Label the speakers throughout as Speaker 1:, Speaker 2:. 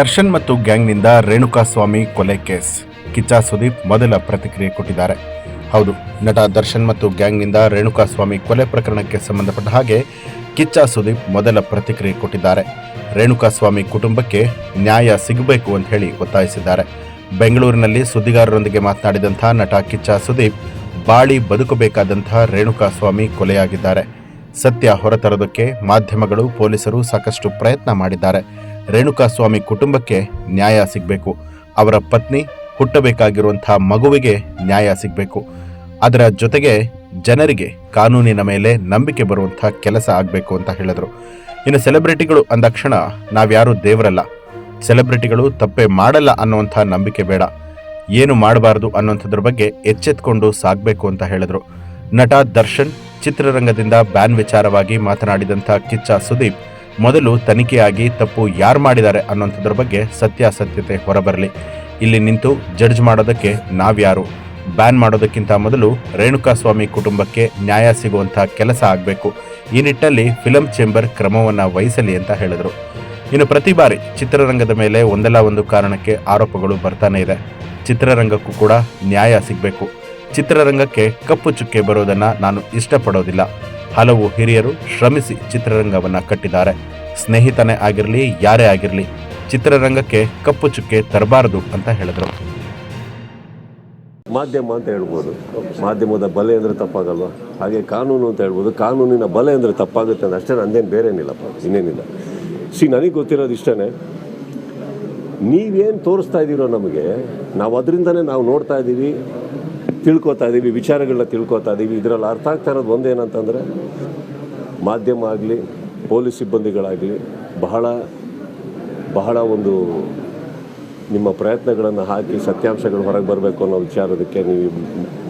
Speaker 1: ದರ್ಶನ್ ಮತ್ತು ಗ್ಯಾಂಗ್ನಿಂದ ರೇಣುಕಾಸ್ವಾಮಿ ಕೊಲೆ ಕೇಸ್. ಕಿಚ್ಚ ಸುದೀಪ್ ಮೊದಲ ಪ್ರತಿಕ್ರಿಯೆ ಕೊಟ್ಟಿದ್ದಾರೆ. ಹೌದು, ನಟ ದರ್ಶನ್ ಮತ್ತು ಗ್ಯಾಂಗ್ನಿಂದ ರೇಣುಕಾಸ್ವಾಮಿ ಕೊಲೆ ಪ್ರಕರಣಕ್ಕೆ ಸಂಬಂಧಪಟ್ಟ ಹಾಗೆ ಕಿಚ್ಚ ಸುದೀಪ್ ಮೊದಲ ಪ್ರತಿಕ್ರಿಯೆ ಕೊಟ್ಟಿದ್ದಾರೆ. ರೇಣುಕಾಸ್ವಾಮಿ ಕುಟುಂಬಕ್ಕೆ ನ್ಯಾಯ ಸಿಗಬೇಕು ಅಂತ ಹೇಳಿ ಒತ್ತಾಯಿಸಿದ್ದಾರೆ. ಬೆಂಗಳೂರಿನಲ್ಲಿ ಸುದ್ದಿಗಾರರೊಂದಿಗೆ ಮಾತನಾಡಿದಂಥ ನಟ ಕಿಚ್ಚ ಸುದೀಪ್ ಬಾಳಿ ಬದುಕಬೇಕಾದಂಥ ರೇಣುಕಾಸ್ವಾಮಿ ಕೊಲೆಯಾಗಿದ್ದಾರೆ. ಸತ್ಯ ಹೊರತರೋದಕ್ಕೆ ಮಾಧ್ಯಮಗಳು, ಪೊಲೀಸರು ಸಾಕಷ್ಟು ಪ್ರಯತ್ನ ಮಾಡಿದ್ದಾರೆ. ರೇಣುಕಾಸ್ವಾಮಿ ಕುಟುಂಬಕ್ಕೆ ನ್ಯಾಯ ಸಿಗಬೇಕು. ಅವರ ಪತ್ನಿ ಹುಟ್ಟಬೇಕಾಗಿರುವಂತಹ ಮಗುವಿಗೆ ನ್ಯಾಯ ಸಿಗಬೇಕು. ಅದರ ಜೊತೆಗೆ ಜನರಿಗೆ ಕಾನೂನಿನ ಮೇಲೆ ನಂಬಿಕೆ ಬರುವಂಥ ಕೆಲಸ ಆಗಬೇಕು ಅಂತ ಹೇಳಿದರು. ಇನ್ನು ಸೆಲೆಬ್ರಿಟಿಗಳು ಅಂದಕ್ಷಣ ನಾವ್ಯಾರೂ ದೇವರಲ್ಲ. ಸೆಲೆಬ್ರಿಟಿಗಳು ತಪ್ಪೇ ಮಾಡಲ್ಲ ಅನ್ನುವಂಥ ನಂಬಿಕೆ ಬೇಡ. ಏನು ಮಾಡಬಾರದು ಅನ್ನುವಂಥದ್ರ ಬಗ್ಗೆ ಎಚ್ಚೆತ್ಕೊಂಡು ಸಾಗಬೇಕು ಅಂತ ಹೇಳಿದರು. ನಟ ದರ್ಶನ್ ಚಿತ್ರರಂಗದಿಂದ ಬ್ಯಾನ್ ವಿಚಾರವಾಗಿ ಮಾತನಾಡಿದಂಥ ಕಿಚ್ಚ ಸುದೀಪ್ ಮೊದಲು ತನಿಖೆಯಾಗಿ ತಪ್ಪು ಯಾರು ಮಾಡಿದ್ದಾರೆ ಅನ್ನೋಂಥದ್ರ ಬಗ್ಗೆ ಸತ್ಯಾಸತ್ಯತೆ ಹೊರಬರಲಿ. ಇಲ್ಲಿ ನಿಂತು ಜಡ್ಜ್ ಮಾಡೋದಕ್ಕೆ ನಾವ್ಯಾರು? ಬ್ಯಾನ್ ಮಾಡೋದಕ್ಕಿಂತ ಮೊದಲು ರೇಣುಕಾಸ್ವಾಮಿ ಕುಟುಂಬಕ್ಕೆ ನ್ಯಾಯ ಸಿಗುವಂಥ ಕೆಲಸ ಆಗಬೇಕು. ಈ ನಿಟ್ಟಲ್ಲಿ ಫಿಲಂ ಚೇಂಬರ್ ಕ್ರಮವನ್ನು ವಹಿಸಲಿ ಅಂತ ಹೇಳಿದರು. ಇನ್ನು ಪ್ರತಿ ಬಾರಿ ಚಿತ್ರರಂಗದ ಮೇಲೆ ಒಂದಲ್ಲ ಒಂದು ಕಾರಣಕ್ಕೆ ಆರೋಪಗಳು ಬರ್ತಾನೆ ಇದೆ. ಚಿತ್ರರಂಗಕ್ಕೂ ಕೂಡ ನ್ಯಾಯ ಸಿಗಬೇಕು. ಚಿತ್ರರಂಗಕ್ಕೆ ಕಪ್ಪು ಚುಕ್ಕೆ ಬರೋದನ್ನು ನಾನು ಇಷ್ಟಪಡೋದಿಲ್ಲ. ಹಲವು ಹಿರಿಯರು ಶ್ರಮಿಸಿ ಚಿತ್ರರಂಗವನ್ನು ಕಟ್ಟಿದ್ದಾರೆ. ಸ್ನೇಹಿತನೇ ಆಗಿರಲಿ, ಯಾರೇ ಆಗಿರಲಿ, ಚಿತ್ರರಂಗಕ್ಕೆ ಕಪ್ಪು ಚುಕ್ಕೆ ತರಬಾರದು ಅಂತ ಹೇಳಿದರು.
Speaker 2: ಮಾಧ್ಯಮ ಅಂತ ಹೇಳ್ಬೋದು. ಮಾಧ್ಯಮದ ಬಲೆ ಅಂದರೆ ತಪ್ಪಾಗಲ್ವ? ಹಾಗೆ ಕಾನೂನು ಅಂತ ಹೇಳ್ಬೋದು. ಕಾನೂನಿನ ಬಲೆ ಅಂದರೆ ತಪ್ಪಾಗುತ್ತೆ ಅಂತ ಅಷ್ಟೇ ನಂದೇನು ಬೇರೇನಿಲ್ಲಪ್ಪ, ಇನ್ನೇನಿಲ್ಲ. ಸಿ ನನಗೆ ಗೊತ್ತಿರೋದು ಇಷ್ಟೇ ನೀವೇನು ತೋರಿಸ್ತಾ ಇದ್ದೀರೋ ನಮಗೆ, ನಾವು ಅದರಿಂದನೇ ನಾವು ನೋಡ್ತಾ ಇದ್ದೀವಿ. ತಿಳ್ಕೊತಾ ಇದ್ದೀವಿ ವಿಚಾರಗಳನ್ನ ತಿಳ್ಕೊತಾ ಇದ್ದೀವಿ ಇದರಲ್ಲಿ ಅರ್ಥ ಆಗ್ತಾ ಇರೋದು ಒಂದೇನಂತಂದರೆ, ಮಾಧ್ಯಮ ಆಗಲಿ, ಪೊಲೀಸ್ ಸಿಬ್ಬಂದಿಗಳಾಗಲಿ, ಬಹಳ ಬಹಳ ಒಂದು ನಿಮ್ಮ ಪ್ರಯತ್ನಗಳನ್ನು ಹಾಕಿ ಸತ್ಯಾಂಶಗಳು ಹೊರಗೆ ಬರಬೇಕು ಅನ್ನೋ ವಿಚಾರದಕ್ಕೆ ನೀವು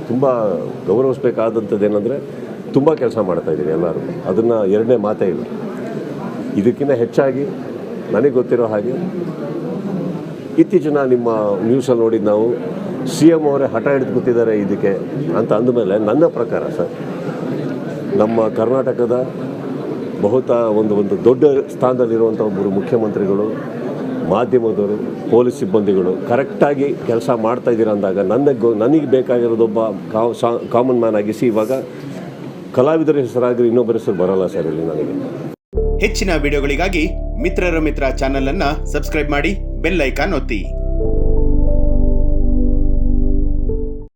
Speaker 2: ತುಂಬ ಗೌರವಿಸ್ಬೇಕಾದಂಥದ್ದು ಏನಂದರೆ ತುಂಬ ಕೆಲಸ ಮಾಡ್ತಾ ಇದ್ದೀರಿ ಎಲ್ಲರೂ. ಅದನ್ನು ಎರಡನೇ ಮಾತೇ ಇಲ್ಲ. ಇದಕ್ಕಿಂತ ಹೆಚ್ಚಾಗಿ ನನಗೆ ಗೊತ್ತಿರೋ ಹಾಗೆ ಇತ್ತೀಚಿನ ನಿಮ್ಮ ನ್ಯೂಸಲ್ಲಿ ನೋಡಿದ್ದು ನಾವು ಸಿ ಎಂ ಅವರೇ ಹಠ ಹಿಡಿದು ಕೂತಿದ್ದಾರೆ ಇದಕ್ಕೆ ಅಂತ ಅಂದಮೇಲೆ ನನ್ನ ಪ್ರಕಾರ ಸರ್, ನಮ್ಮ ಕರ್ನಾಟಕದ ಬಹುತ ಒಂದು ಒಂದು ದೊಡ್ಡ ಸ್ಥಾನದಲ್ಲಿರುವಂಥ ಒಬ್ಬರು ಮುಖ್ಯಮಂತ್ರಿಗಳು, ಮಾಧ್ಯಮದವರು, ಪೊಲೀಸ್ ಸಿಬ್ಬಂದಿಗಳು ಕರೆಕ್ಟಾಗಿ ಕೆಲಸ ಮಾಡ್ತಾ ಇದ್ದೀರ ಅಂದಾಗ ನನಗೆ ನನಗೆ ಬೇಕಾಗಿರೋದೊಬ್ಬ ಕಾಮನ್ ಮ್ಯಾನ್ ಆಗಿಸಿ ಇವಾಗ ಕಲಾವಿದರ ಹೆಸರಾಗಿ ಇನ್ನೊಬ್ಬರ ಹೆಸರು ಬರಲ್ಲ ಸರ್ ಇಲ್ಲಿ ನನಗೆ.
Speaker 1: ಹೆಚ್ಚಿನ ವಿಡಿಯೋಗಳಿಗಾಗಿ ಮಿತ್ರರ ಮಿತ್ರ ಚಾನೆಲ್ ಅನ್ನ ಸಬ್ಸ್ಕ್ರೈಬ್ ಮಾಡಿ. Bella Icanotti